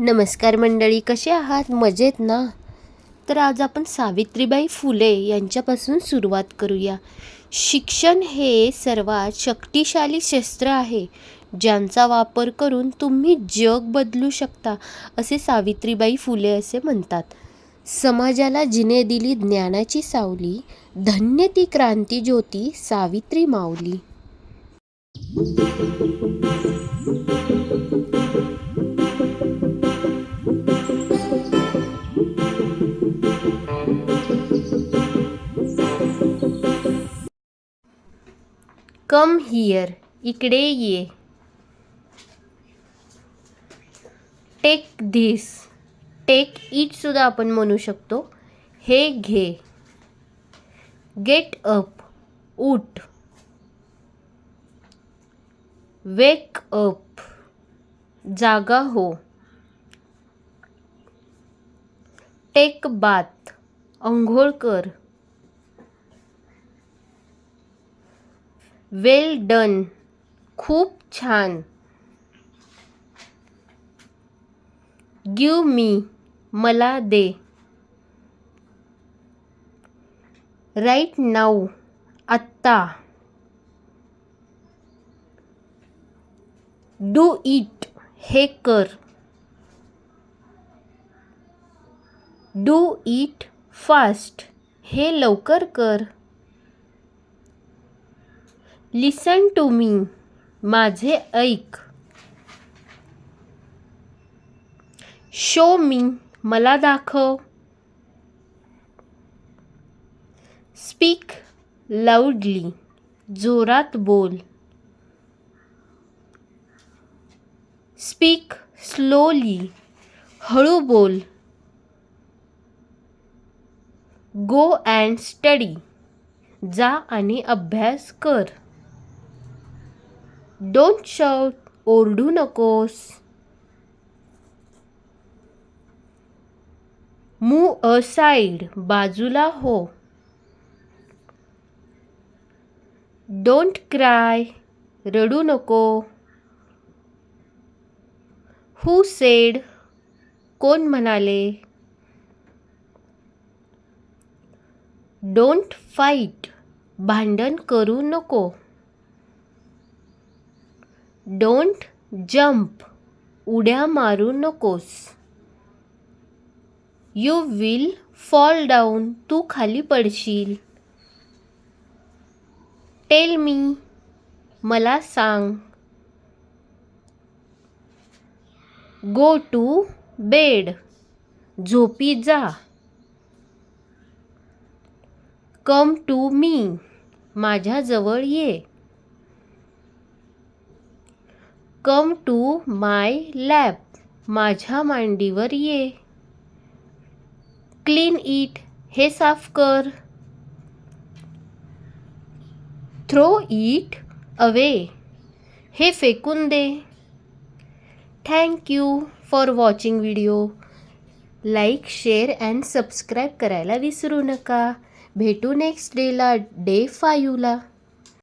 नमस्कार मंडळी कसे आहात? मजेत ना? तर आज आपण सावित्रीबाई फुले यांच्यापासून सुरुवात करूया. शिक्षण हे सर्वात शक्तिशाली शस्त्र आहे ज्यांचा वापर करून तुम्ही जग बदलू शकता असे सावित्रीबाई फुले असे म्हणतात. समाजाला जिने दिली ज्ञानाची सावली धन्य ती क्रांती ज्योती सावित्री माऊली. कम हियर इकडे ये टेक धीस टेक इट सुद्धा आपण म्हणू शकतो. हे घे. गेट अप उठ वेक अप जागा हो. टेक बात अंघोळ कर. वेल डन खूप छान. गिव मी मला दे. राईट नाऊ आत्ता. डू इट हे कर. डू इट फास्ट हे लवकर कर. Listen to me. माझे ऐक. Show me. मला दाखव. Speak loudly. जोरात बोल. Speak slowly. हळू बोल. Go and study. जा आणि अभ्यास कर. डोंट शाउट ओरडू नकोस मू अ साईड बाजूला हो डोंट क्राय रडू नको हू सेड कोण म्हणाले डोंट फाईट भांडण करू नको डोंट जम्प उड्या मारू नकोस. यू विल फॉल डाऊन तू खाली पडशील. टेल मी मला सांग. गो टू बेड झोपी जा. कम टू मी माझ्याजवळ ये. कम टू माय लॅप माझ्या मांडीवर ये. क्लीन इट हे साफ कर. थ्रो इट अवे हे फेकून दे. Thank you for watching video like share and subscribe करायला विसरू नका. भेटू नेक्स्ट डेला डे फायूला